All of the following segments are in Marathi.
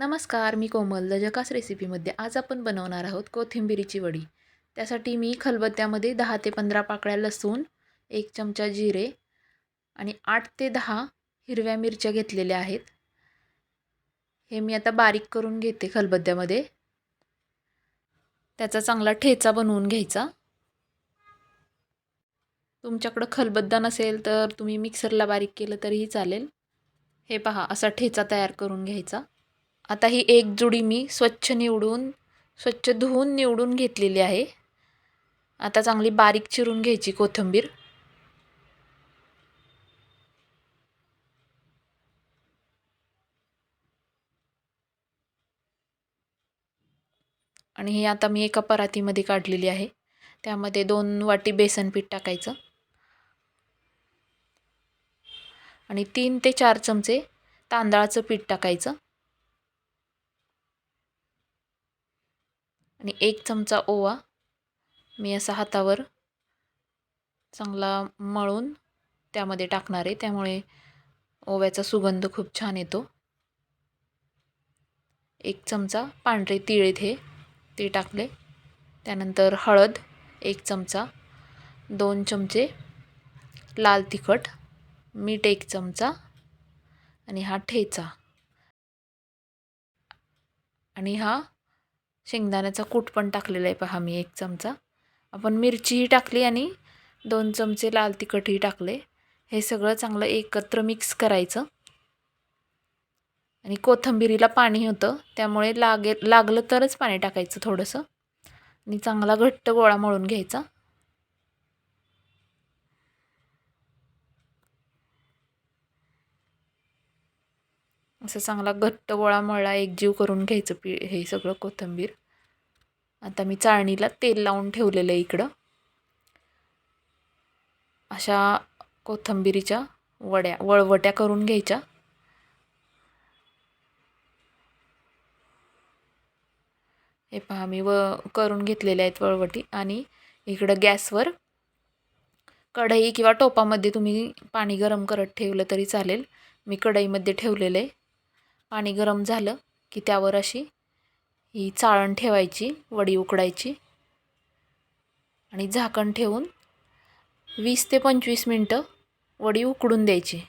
नमस्कार मी कोमल. द जकास रेसिपीमध्ये आज आपण बनवणार आहोत कोथिंबिरीची वडी. त्यासाठी मी खलबत्त्यामध्ये दहा ते पंधरा पाकळ्या लसूण एक चमचा जिरे आणि आठ ते दहा हिरव्या मिरच्या घेतलेल्या आहेत. हे मी आता बारीक करून घेते खलबत्त्यामध्ये. त्याचा चांगला ठेचा बनवून घ्यायचा. तुमच्याकडं खलबद्दा नसेल तर तुम्ही मिक्सरला बारीक केलं तरीही चालेल. हे पहा असा ठेचा तयार करून घ्यायचा. आता ही एक जुडी मी स्वच्छ निवडून स्वच्छ धुवून निवडून घेतलेली आहे. आता चांगली बारीक चिरून घ्यायची कोथिंबीर. आणि ही आता मी एका परातीमध्ये काढलेली आहे. त्यामध्ये दोन वाटी बेसन पीठ टाकायचं. आणि तीन ते चार चमचे तांदळाचं पीठ टाकायचं. आणि एक चमचा ओवा मी असा हातावर चांगला मळून त्यामध्ये टाकणार आहे. त्यामुळे ओव्याचा सुगंध खूप छान येतो. एक चमचा पांढरे तिळ इथे ते टाकले. त्यानंतर हळद एक चमचा दोन चमचे लाल तिखट मीठ एक चमचा आणि हा ठेचा. आणि हा शेंगदाण्याचा कूट पण टाकलेला आहे पहा मी एक चमचा. आपण मिरचीही टाकली आणि दोन चमचे लाल तिखटही टाकले. हे सगळं चांगलं एकत्र मिक्स करायचं. आणि कोथंबिरीला पाणी होतं त्यामुळे लागे लागलं तरच पाणी टाकायचं थोडंसं. आणि चांगला घट्ट गोळा मळून घ्यायचा. असं चांगला घट्ट गोळा मळला एकजीव करून घ्यायचं पी हे सगळं कोथिंबीर. आता मी चाळणीला तेल लावून ठेवलेलं आहे इकडं. अशा कोथिंबिरीच्या वड्या वळवट्या करून घ्यायच्या. हे पहा मी व करून घेतलेल्या आहेत वळवटी. आणि इकडं गॅसवर कढई किंवा टोपामध्ये तुम्ही पाणी गरम करत ठेवलं तरी चालेल. मी कढईमध्ये ठेवलेलं आहे. पाणी गरम झालं की त्यावर अशी ही चाळण ठेवायची वडी उकडायची. आणि झाकण ठेवून वीस ते पंचवीस मिनटं वडी उकडून द्यायची.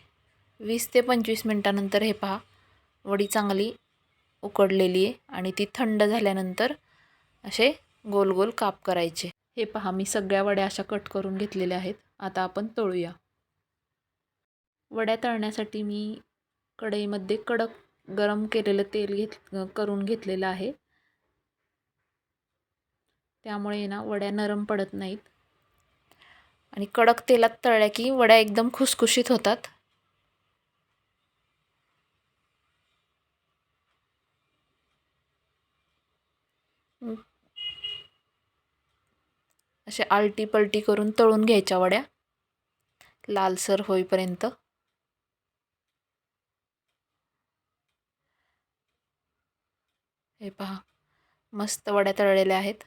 वीस ते पंचवीस मिनटानंतर हे पहा वडी चांगली उकडलेली आहे आणि ती थंड झाल्यानंतर असे गोल गोल काप करायचे. हे पहा मी सगळ्या वड्या अशा कट करून घेतलेल्या आहेत. आता आपण तळूया. वड्या तळण्यासाठी मी कढईमध्ये कडक गरम केलेलं तेल घेत करून घेतलेलं आहे. त्यामुळे ना वड्या नरम पडत नाहीत. आणि कडक तेलात तळल्या की वड्या एकदम खुसखुशीत होतात. असे आलटी पलटी करून तळून घ्यायच्या वड्या. लालसर होईपर्यंत. हे पहा मस्त वड्या तळलेल्या आहेत.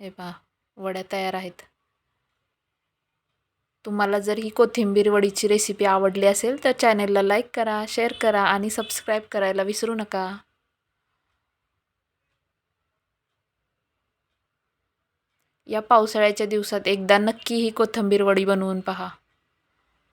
हे पहा वड्या तयार आहेत. तुम्हाला जर ही कोथिंबीर वडीची रेसिपी आवडली असेल तर चॅनेलला लाईक करा शेअर करा आणि सबस्क्राईब करायला विसरू नका. या पावसाळ्याच्या दिवसात एकदा नक्की ही कोथिंबीर वडी बनवून पहा.